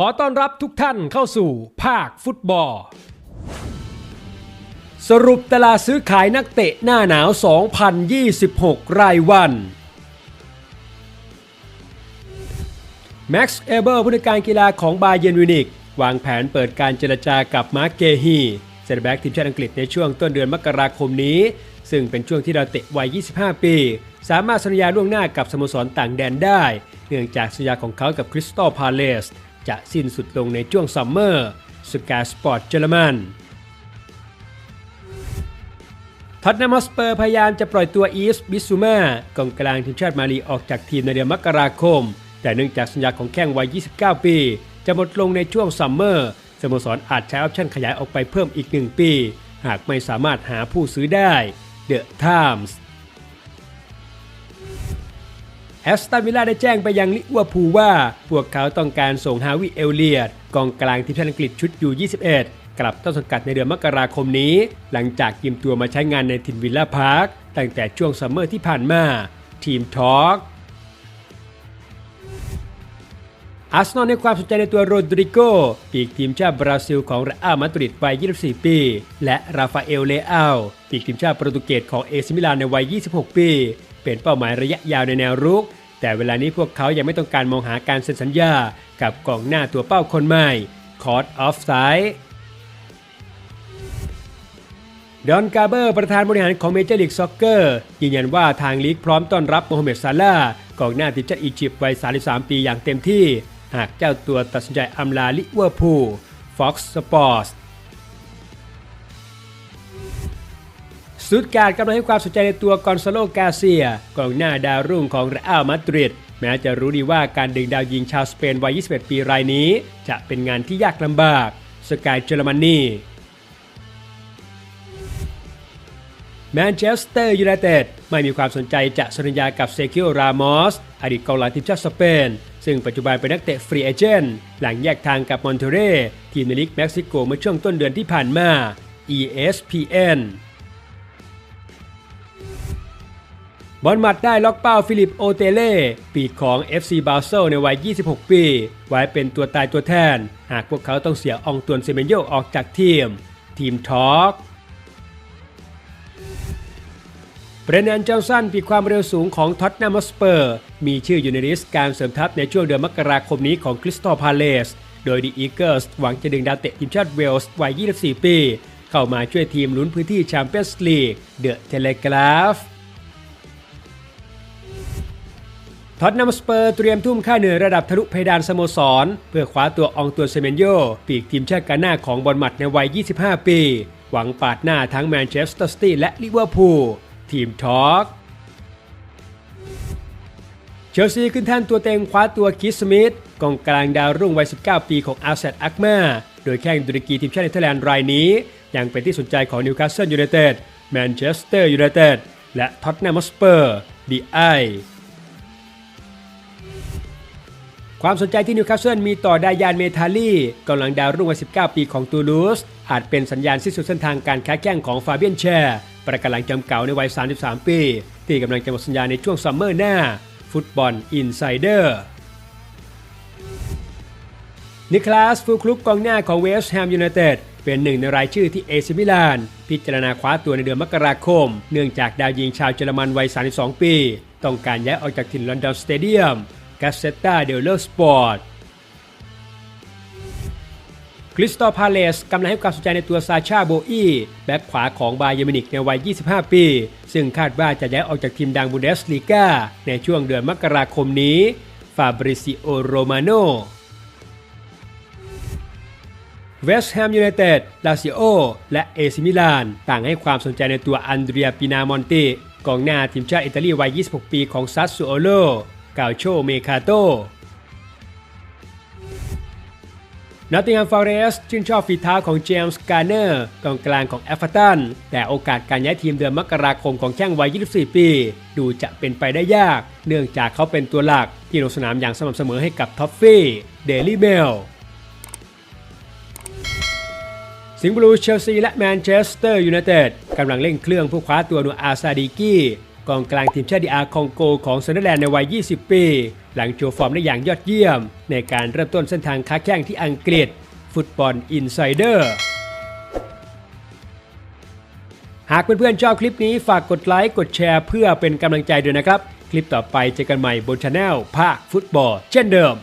ขอต้อนรับทุกท่านเข้าสู่ภาคฟุตบอล สรุปตลาดซื้อขายนักเตะหน้าหนาว 2026 รายวันแม็กซ์เอเบอร์ผู้จัดการกีฬาของบาเยนวินิกวางแผนเปิดการเจรจากับมาร์กเกฮีเซนเตอร์แบ็กทีมชาติอังกฤษในช่วงต้นเดือนมกราคมนี้ ซึ่งเป็นช่วงที่ดาวเตะวัย 25 ปี สามารถสัญญาล่วงหน้ากับสโมสรต่างแดนได้ เนื่องจากสัญญาของเขากับคริสตัลพาเลส จะสิ้นสุดลงในช่วงซัมเมอร์สกาสปอร์ตเยอรมันท็อตแนมฮอสเปอร์พยายามจะปล่อยตัวอีสบิซูมากองกลางทีมชาติมาลีออกจากทีมในเดือนมกราคม แต่เนื่องจากสัญญาของแข้งวัย 29 ปี จะหมดลงในช่วงซัมเมอร์สโมสรอาจใช้ออปชั่นขยายออกไปเพิ่มอีก 1 ปี หากไม่สามารถหาผู้ซื้อได้ The Times แอสตันวิลล่าได้แจ้งไปยังลิเวอร์พูลว่า พวกเขาต้องการส่งฮาวิเอลเลียดกองกลางทีมชาติอังกฤษชุดยู21 กลับต้นสังกัดในเดือนมกราคมนี้ หลังจากยืมตัวมาใช้งานในทินวิลล่าพาร์คตั้งแต่ช่วงซัมเมอร์ที่ผ่านมา ทีมทอล์กอาร์เซนอลในความสนใจในตัวโรดริโกปีกทีมชาติบราซิลของเรอัลมาดริดวัย 24 ปี และราฟาเอลเลอาลปีกทีมชาติโปรตุเกสของเอซิมิลานในวัย 26 ปี เป็นเป้าหมายระยะยาวในแนวรุก แต่เวลานี้พวกเขายังไม่ต้องการมองหาการเซ็นสัญญา กับกองหน้าตัวเป้าคนใหม่คอร์ดออฟไซด์ดอนกาเบอร์ประธานบริหารของเมเจอร์ลีกซ็อกเกอร์ยืนยันว่าทางลีกพร้อมต้อนรับโมฮัมเหม็ดซาลากองหน้าทีมชาติอียิปต์วัย 33 ปีอย่างเต็มที่ หากเจ้าตัวตัดสินใจอำลาลิเวอร์พูล Fox Sports สตุ ตการกำลังให้ความสนใจในตัวกอนซาโลกาเซียกองหน้าดาวรุ่งของเรอัลมาดริดแม้จะรู้ดีว่าการดึงดาวยิงชาวสเปนวัย 21 ปีรายนี้ จะเป็นงานที่ยากลำบากสกายเยอรมนีแมนเชสเตอร์ยูไนเต็ดไม่มีความสนใจจะสัญญากับเซคิโอรามอสอดีตกองหลังทีมชาติสเปน ซึ่งปัจจุบันเป็นนักเตะฟรีเอเจนต์หลังแยกทางกับมอนเทเร ทีมในลีกเม็กซิโกเมื่อช่วงต้นเดือนที่ผ่านมา ESPN บอลหมัดได้ล็อกเป้าฟิลิปโอเตเล่ ปีกของ FC บาเซลในวัย 26 ปี ไว้เป็นตัวตายตัวแทน หากพวกเขาต้องเสียอองตวนเซเมนโยออกจากทีม ทีมทอล์กเบรนแอนเจลสันปีความเร็วสูงของท็อตแนมสเปอร์ มีชื่ออยู่ในลิสต์การเสริมทัพในช่วงเดือนมกราคมนี้ของคริสตัลพาเลส โดยดีอีเกิลส์หวังจะดึงดาวเตะทีมชาติเวลส์วัย 24 ปี เข้ามาช่วยทีมลุ้นพื้นที่แชมเปี้ยนส์ลีกเดอะเทเลกราฟ ท็อตนัมสเปอร์เตรียมทุ่มค่าเหนื่อยระดับทะลุเพดานสโมสร เพื่อคว้าตัวองตัวเซเมนโยปีกทีมชาติกาหน้าของบอลหมัดในวัย 25 ปี หวังปาดหน้าทั้งแมนเชสเตอร์ซิตี้และลิเวอร์พูลทีมทอล์กเชลซีขึ้นแท่นตัวเต็งคว้าตัวคิสสมิธกองกลางดาวรุ่งวัย 19 ปีของอาร์เซตอักมาโดยแข้งตุรกีทีมชาติเนเธอร์แลนด์รายนี้ ยังเป็นที่สนใจของนิวคาสเซิลยูไนเต็ดแมนเชสเตอร์ยูไนเต็ดและท็อตแนมสเปอร์ดีไอ ความสนใจที่นิวคาสเซิลมีต่อดายานเมทาลีกำลังดาวรุ่งวัย 19 ปีของตูลูส อาจเป็นสัญญาณสิ้นสุดเส้นทางการค้าแข่งของฟาเบียนแชร์ประกาศหลังจำเก่าในวัย 33 ปี ที่กำลังจะหมดสัญญาในช่วงซัมเมอร์หน้า ฟุตบอลอินไซเดอร์นิคลาสฟูคลุกกองหน้าของเวสต์แฮมยูไนเต็ดเป็นหนึ่งในรายชื่อที่เอซิมิลาน พิจารณาคว้าตัวในเดือนมกราคม เนื่องจากดาวยิงชาวเยอรมันวัย 32 ปี ต้องการย้ายออกจากถิ่นลอนดอนสเตเดียม กาเซตตาเดลเลอร์สปอร์ตคริสตัลพาเลสกำลังให้ความสนใจในตัวซาชาโบอีแบ็กขวาของบาเยมินิกในวัย 25 ปี ซึ่งคาดว่าจะย้ายออกจากทีมดังบูเดสลีกาในช่วงเดือนมกราคมนี้ฟาบริซิโอโรมาโนเวสต์แฮมยูไนเต็ด ลาซิโอ และเอซิมิลาน ต่างให้ความสนใจในตัวอันเดรียปินามอนติ กองหน้าทีมชาติอิตาลีวัย 26 ปีของซัสซูโอโล กาโชเมคาโตนอตติงแฮมฟอเรสต์ชื่นชอบฝีเท้าของเจมส์การ์เนอร์กองกลางของแอฟเฟอร์ตันแต่โอกาสการย้ายทีมเดือนมกราคมของแข้งวัย 24 ปี ดูจะเป็นไปได้ยาก เนื่องจากเขาเป็นตัวหลัก ที่ลงสนามอย่างสม่ำเสมอให้กับท็อฟฟี่เดลี่เมลสิงห์บลูเชลซีและแมนเชสเตอร์ยูไนเต็ดกำลังเร่งเครื่องผู้คว้าตัวนูอาซาดิกี้ กองกลางทีมชาติดีอาร์คองโกของเซนเดอร์แลนด์ในวัย 20 ปี หลังโชว์ฟอร์มได้อย่างยอดเยี่ยม ในการเริ่มต้นเส้นทางค้าแข่งที่อังกฤษ ฟุตบอลอินไซเดอร์หากเพื่อนๆชอบคลิปนี้ฝากกดไลค์กดแชร์เพื่อเป็นกำลังใจด้วยนะครับ คลิปต่อไปเจอกันใหม่บนช anel ภาคฟุตบอลเช่นเดิม